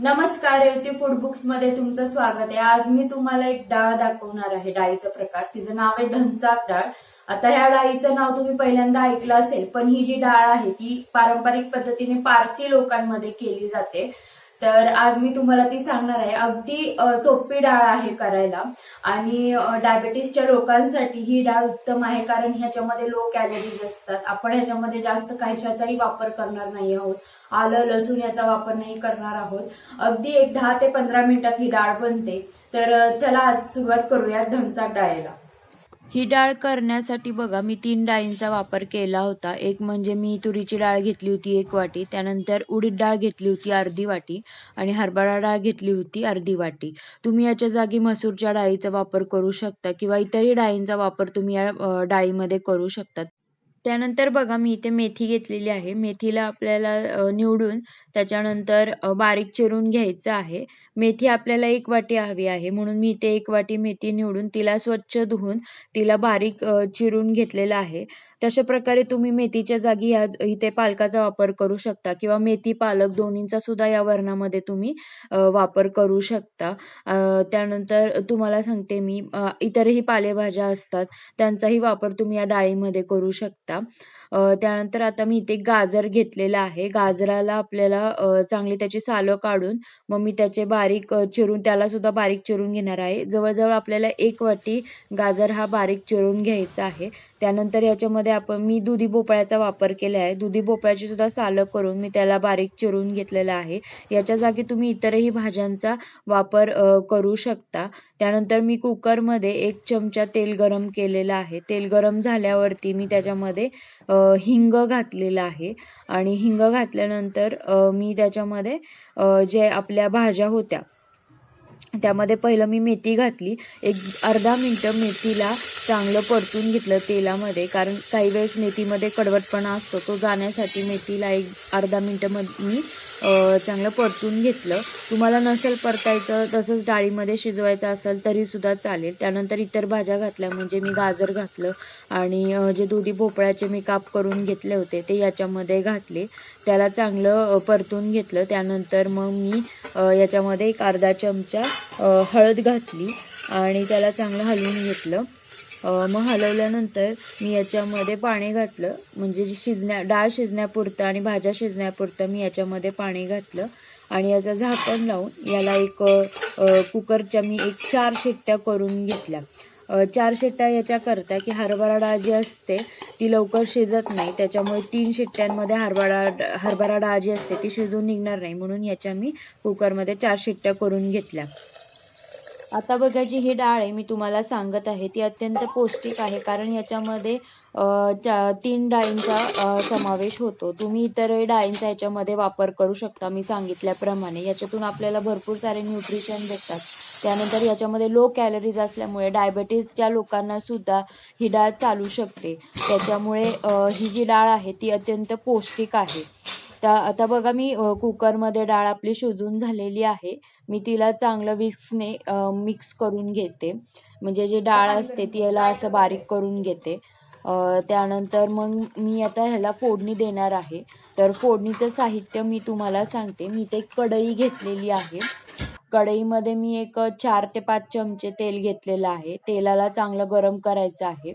नमस्कार युती फूड बुक्समध्ये तुमचं स्वागत आहे. आज मी तुम्हाला एक डाळ दाखवणार आहे डाळीचा प्रकार. तिचं नाव आहे धनसाप डाळ. आता ह्या डाळीचं नाव तुम्ही पहिल्यांदा ऐकलं असेल पण ही जी डाळ आहे ती पारंपरिक पद्धतीने पारसी लोकांमध्ये केली जाते. तर आज मी तुम्हाला ती सांगणार आहे. अगदी सोपी डाळ आहे करायला. आणि अ, डायबेटीसच्या लोकांसाठी ही डाळ उत्तम आहे कारण ह्याच्यामध्ये लो कॅलरीज असतात. आपण ह्याच्यामध्ये जास्त कशाचाही वापर करणार नाही आहोत. आलं लसूण याचा वापर नाही करणार आहोत. अगदी एक दहा ते पंधरा मिनिटात ही डाळ बनते. तर चला आज सुरुवात करूया धनसाक डाळीला. ही डाळ करण्यासाठी बघा मी तीन डाळींचा वापर केला होता. एक म्हणजे मी तुरीची डाळ घेतली होती एक वाटी त्यानंतर उडीद डाळ घेतली होती अर्धी वाटी आणि हरभरा डाळ घेतली होती अर्धी वाटी. तुम्ही याच्या जागी मसूरच्या डाळीचा वापर करू शकता किंवा इतरही डाळींचा वापर तुम्ही या डाळीमध्ये करू शकतात त्यानंतर बघा मी इथे मेथी घेतलेली आहे. मेथीला आपल्याला निवडून त्याच्यानंतर बारीक चिरून घ्यायचं आहे. मेथी आपल्याला एक वाटी हवी आहे. म्हणून मी इथे एक वाटी मेथी निवडून तिला स्वच्छ धुवून तिला बारीक चिरून घेतलेलं आहे. तशा प्रकारे तुम्ही मेथीच्या जागी या इथे पालकाचा वापर करू शकता किंवा मेथी पालक दोन्हींचा सुद्धा या वर्णामध्ये तुम्ही वापर करू शकता. त्यानंतर तुम्हाला सांगते मी इतरही पालेभाज्या असतात त्यांचाही वापर तुम्ही या डाळीमध्ये करू शकता. त्यानंतर आता मी इथे गाजर घेतलेलं आहे. गाजराला आपल्याला चांगली त्याची सालं काढून मग मी त्याचे बारीक चिरून त्याला सुद्धा बारीक चिरून घेणार आहे. जवळजवळ आपल्याला एक वाटी गाजर हा बारीक चिरून घ्यायचा आहे. त्यानंतर याच्यामध्ये आपण मी दुधी भोपळ्याचा वापर केला आहे. दुधी भोपळ्याची सुद्धा सालं करून मी त्याला बारीक चिरून घेतलेलं आहे. याच्या जागी तुम्ही इतरही भाज्यांचा वापर करू शकता. त्यानंतर मी कुकरमध्ये एक चमचा तेल गरम केलेलं आहे. तेल गरम झाल्यावरती मी त्याच्यामध्ये हिंग घातलेलं आहे. आणि हिंग घातल्यानंतर मी त्याच्यामध्ये जे आपल्या भाज्या होत्या त्यामध्ये पहिलं मी मेथी घातली. एक अर्धा मिनटं मेथीला चांगलं परतून घेतलं तेलामध्ये. कारण काही वेळेस मेथीमध्ये कडवटपणा असतो तो जाण्यासाठी मेथीला एक अर्धा मिनटं मी चांगलं परतून घेतलं. तुम्हाला नसेल परतायचं तसंच डाळीमध्ये शिजवायचं असेल तरीसुद्धा चालेल. त्यानंतर इतर भाज्या घातल्या म्हणजे मी गाजर घातलं आणि जे दुधी भोपळ्याचे मी काप करून घेतले होते ते याच्यामध्ये घातले. त्याला चांगलं परतून घेतलं. त्यानंतर मग मी याच्यामध्ये एक अर्धा चमचा हळद घातली आणि त्याला चांगलं हलवून घेतलं. मग हलवल्यानंतर मी याच्यामध्ये पाणी घातलं. म्हणजे जी शिजण्या डाळ शिजण्यापुरतं आणि भाज्या शिजण्यापुरतं मी याच्यामध्ये पाणी घातलं. आणि याचं झाकण लावून याला एक कुकरच्या मी एक चार शिट्ट्या करून घेतल्या. चार शिट्ट्या याच्या करता की हरभरा डाळ जी असते ती लवकर शिजत नाही. त्याच्यामुळे तीन शिट्ट्यांमध्ये हरभरा डा- हरभरा डाळ जी असते ती शिजून निघणार नाही. म्हणून याच्या मी कुकरमध्ये चार शिट्ट्या करून घेतल्या. आता बघा जी ही डाळ आहे मी तुम्हाला सांगत आहे ती अत्यंत पौष्टिक आहे. कारण याच्यामध्ये चा तीन डाळींचा समावेश होतो. तुम्ही इतरही डाळींचा याच्यामध्ये वापर करू शकता मी सांगितल्याप्रमाणे. याच्यातून आपल्याला भरपूर सारे न्यूट्रिशन भेटतात. त्यानंतर याच्यामध्ये लो कॅलरीज असल्यामुळे डायबेटीसच्या लोकांना सुद्धा ही डाळ चालू शकते. त्याच्यामुळे ही जी डाळ आहे ती अत्यंत पौष्टिक आहे. त्या आता बघा मी कुकरमध्ये डाळ आपली शिजून झालेली आहे. मी तिला चांगलं विक्सने मिक्स करून घेते. म्हणजे जी डाळ असते ती याला असं बारीक करून घेते. त्यानंतर मग मी आता ह्याला फोडणी देणार आहे. तर फोडणीचं साहित्य मी तुम्हाला सांगते. मी ते एक कढई घेतलेली आहे. कढईमध्ये मी एक चार ते पाच चमचे तेल घेतलेलं आहे. तेलाला चांगलं गरम करायचं आहे.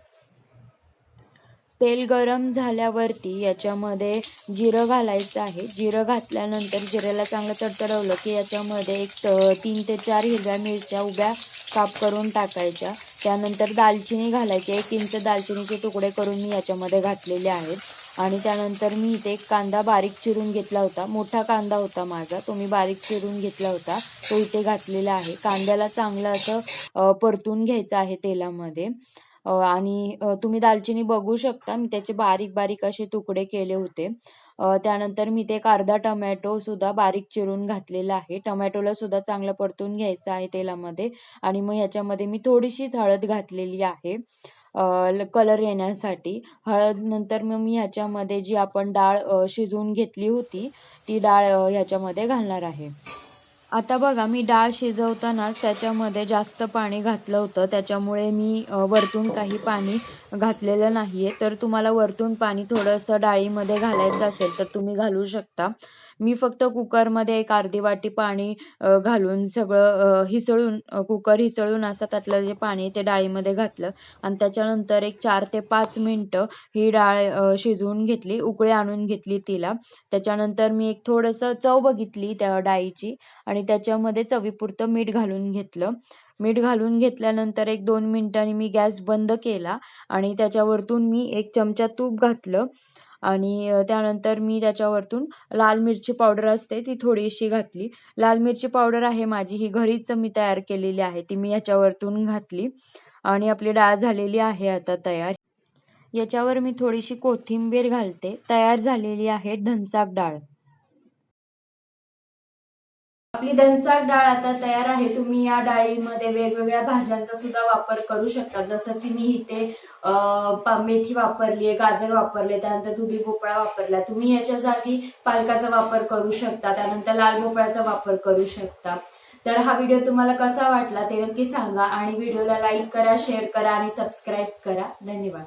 तेल गरम झाल्यावरती याच्यामध्ये जिरं घालायचं आहे. जिरं घातल्यानंतर जिऱ्याला चांगलं तडतडवलं की याच्यामध्ये एक तीन ते चार हिरव्या मिरच्या उभ्या काप करून टाकायच्या. त्यानंतर दालचिनी घालायची. एक इंच दालचिनीचे तुकडे करून मी याच्यामध्ये घातलेले आहेत. आणि त्यानंतर मी इथे एक कांदा बारीक चिरून घेतला होता. मोठा कांदा होता माझा. तो मी बारीक चिरून घेतला होता. तो इथे घातलेला आहे. कांद्याला चांगलं असं परतून घ्यायचं आहे तेलामध्ये. आणि तुम्ही दालचिनी बघू शकता. मी त्याचे बारीक बारीक असे तुकडे केले होते. त्यानंतर मी ते एक अर्धा टमॅटो सुद्धा बारीक चिरून घातलेला आहे. टमॅटोला सुद्धा चांगलं परतून घ्यायचं आहे तेलामध्ये आणि मग ह्याच्यामध्ये मी थोडीशीच हळद घातलेली आहे कलर येण्यासाठी. हळद नंतर मग मी ह्याच्यामध्ये जी आपण डाळ शिजवून घेतली होती ती डाळ ह्याच्यामध्ये घालणार आहे. आता बघा मी डाळ शिजवतानाच त्याच्यामध्ये जास्त पाणी घातलं होतं. त्याच्यामुळे मी वरतून काही पाणी घातलेलं नाही आहे तर तुम्हाला वरतून पाणी थोडंसं डाळीमध्ये घालायचं असेल तर तुम्ही घालू शकता. मी फक्त कुकरमध्ये एक अर्धी वाटी पाणी घालून सगळं हिसळून कुकर हिसळून असं त्यातलं जे पाणी आहे ते डाळीमध्ये घातलं. आणि त्याच्यानंतर एक चार ते पाच मिनटं ही डाळ शिजवून घेतली उकळी आणून घेतली तिला. त्याच्यानंतर मी एक थोडंसं चव बघितली त्या डाळीची आणि त्याच्यामध्ये चवीपुरतं मीठ घालून घेतलं. मीठ घालून घेतल्यानंतर एक दोन मिनटांनी मी गॅस बंद केला आणि त्याच्यावरतून मी एक चमचा तूप घातलं. आणि त्यानंतर मी त्याच्यावरतून लाल मिरची पावडर असते ती थोडीशी घातली. लाल मिरची पावडर आहे माझी ही घरीच मी तयार केलेली आहे ती मी याच्यावरतून घातली. आणि आपली डाळ झालेली आहे आता तयार. याच्यावर मी थोडीशी कोथिंबीर घालते. तयार झालेली आहे ढनसाक डाळ. आपली दणसाक डाळ आता तयार आहे. तुम्ही या डाळीमध्ये वेगवेगळ्या भाज्यांचा सुद्धा वापर करू शकता. जसं की मी इथे मेथी वापरली आहे गाजर वापरले त्यानंतर दुधी भोपळा वापरला. तुम्ही याच्या जागी पालकाचा वापर करू शकता. त्यानंतर लाल भोपळ्याचा वापर करू शकता. तर हा व्हिडिओ तुम्हाला कसा वाटला ते नक्की सांगा आणि व्हिडिओला लाईक करा शेअर करा आणि सबस्क्राईब करा. धन्यवाद.